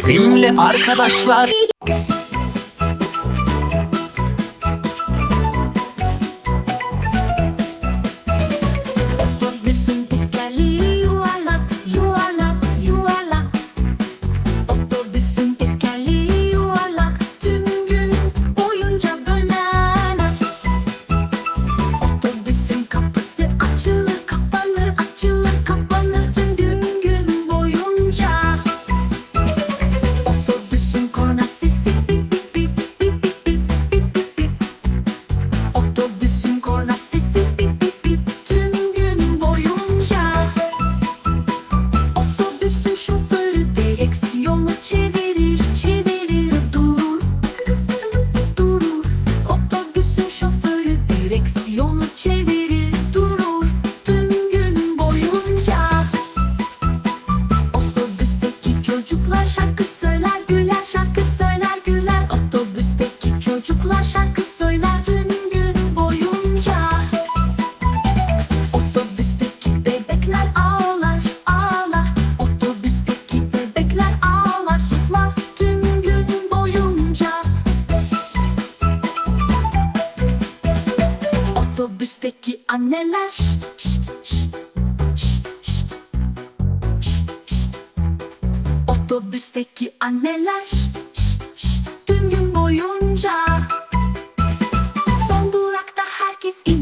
Benimle arkadaşlar. Çocuklar şarkı söyler güler şarkı söyler güler. Otobüsteki çocuklar şarkı söyler tüm gün boyunca. Otobüsteki bebekler ağlar ağlar. Otobüsteki bebekler ağlar susmaz tüm gün boyunca. Otobüsteki anneler şşt, şşt, Otobüsteki anneler şş, şş, şş, Tüm gün boyunca. Son durakta herkes in.